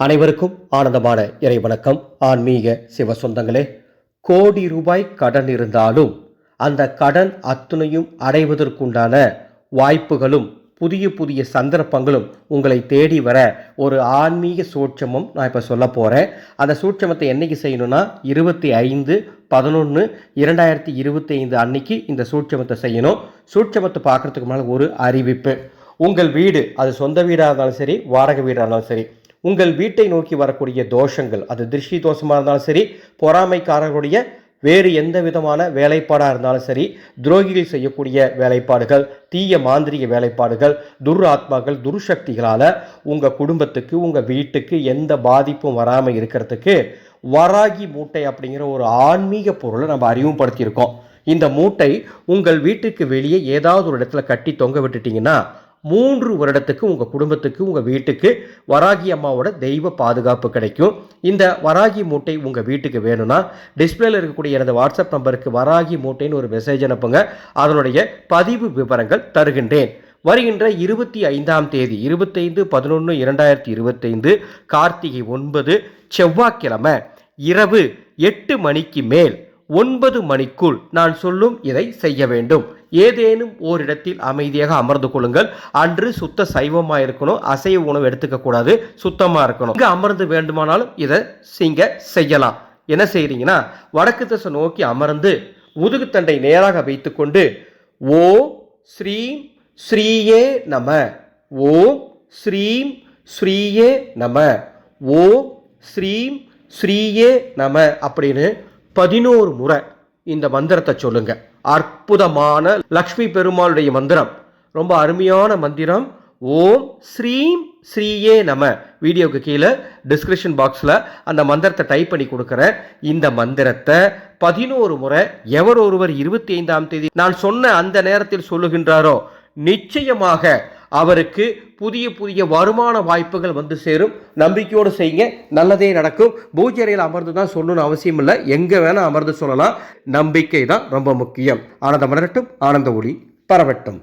அனைவருக்கும் ஆனந்தமான இறை வணக்கம் ஆன்மீக சிவ சொந்தங்களே கோடி ரூபாய் கடன் இருந்தாலும் அந்த கடன் அத்துணையும் அடைவதற்குண்டான வாய்ப்புகளும் புதிய புதிய சந்தர்ப்பங்களும் உங்களை தேடி வர ஒரு ஆன்மீக சூட்சமம் நான் இப்போ சொல்ல போகிறேன் அந்த சூட்சமத்தை என்னைக்கு செய்யணும்னா இருபத்தி ஐந்து பதினொன்று இரண்டாயிரத்தி இருபத்தி ஐந்து அன்னைக்கு இந்த சூட்சமத்தை செய்யணும். சூட்சமத்தை பார்க்குறதுக்கு முன்னால் ஒரு அறிவிப்பு. உங்கள் வீடு அது சொந்த வீடாக இருந்தாலும் சரி வாடகை வீடாக இருந்தாலும் சரி உங்கள் வீட்டை நோக்கி வரக்கூடிய தோஷங்கள் அது திருஷ்டி தோஷமாக இருந்தாலும் சரி பொறாமைக்காரர்களுடைய வேறு எந்த விதமான வேலைப்பாடாக இருந்தாலும் சரி துரோகிகள் செய்யக்கூடிய வேலைப்பாடுகள் தீய மாந்திரிக வேலைப்பாடுகள் துர் ஆத்மாக்கள் துர்சக்திகளால் உங்கள் குடும்பத்துக்கு உங்கள் வீட்டுக்கு எந்த பாதிப்பும் வராமல் இருக்கிறதுக்கு வராகி மூட்டை அப்படிங்கிற ஒரு ஆன்மீக பொருளை நம்ம அறிமுகப்படுத்தியிருக்கோம். இந்த மூட்டை உங்கள் வீட்டுக்கு வெளியே ஏதாவது ஒரு இடத்துல கட்டி தொங்க விட்டுட்டீங்கன்னா மூன்று வருடத்துக்கு உங்கள் குடும்பத்துக்கு உங்கள் வீட்டுக்கு வராகி அம்மாவோட தெய்வ பாதுகாப்பு கிடைக்கும். இந்த வராகி மூட்டை உங்கள் வீட்டுக்கு வேணும்னா டிஸ்பிளேல இருக்கக்கூடிய எனது வாட்ஸ்அப் நம்பருக்கு வராகி மூட்டைன்னு ஒரு மெசேஜ் அனுப்புங்க. அதனுடைய பதிவு விவரங்கள் தருகின்றேன். வருகின்ற இருபத்தி ஐந்தாம் தேதி இருபத்தைந்து பதினொன்று இரண்டாயிரத்தி இருபத்தைந்து கார்த்திகை ஒன்பது செவ்வாய்க்கிழமை இரவு எட்டு மணிக்கு மேல் ஒன்பது மணிக்குள் நான் சொல்லும் இதை செய்ய வேண்டும். ஏதேனும் ஓரிடத்தில் அமைதியாக அமர்ந்து கொள்ளுங்கள். அன்று சுத்த சைவமாக இருக்கணும். அசைவ உணவு எடுத்துக்க கூடாது. சுத்தமாக இருக்கணும். இங்கே அமர்ந்து வேண்டுமானாலும் இதை சிங்க செய்யலாம். என்ன செய்கிறீங்கன்னா வடக்கு திசை நோக்கி அமர்ந்து முதுகுத்தண்டை நேராக வைத்துக்கொண்டு ஓம் ஸ்ரீம் ஸ்ரீயே நம. ஓம் ஸ்ரீம் ஸ்ரீயே நம. ஓம் ஸ்ரீம் ஸ்ரீயே நம அப்படின்னு பதினோரு முறை இந்த மந்திரத்தை சொல்லுங்க. அற்புதமான லக்ஷ்மி பெருமாளுடைய மந்திரம். ரொம்ப அருமையான மந்திரம். ஓம் ஸ்ரீம் ஸ்ரீயே நம. வீடியோக்கு கீழே டிஸ்கிரிப்ஷன் பாக்ஸில் அந்த மந்திரத்தை டைப் பண்ணி கொடுக்குறேன். இந்த மந்திரத்தை பதினோரு முறை எவர் ஒருவர் இருபத்தி ஐந்தாம் தேதி நான் சொன்ன அந்த நேரத்தில் சொல்லுகின்றாரோ நிச்சயமாக அவருக்கு புதிய புதிய வருமான வாய்ப்புகள் வந்து சேரும். நம்பிக்கையோடு செய்யுங்க. நல்லதே நடக்கும். பூஜை அறையில் அமர்ந்து தான் சொல்லணும்னு அவசியம் இல்லை. எங்கே வேணால் அமர்ந்து சொல்லலாம். நம்பிக்கை தான் ரொம்ப முக்கியம். ஆனந்தம் மலரட்டும். ஆனந்த ஒளி பரவட்டும்.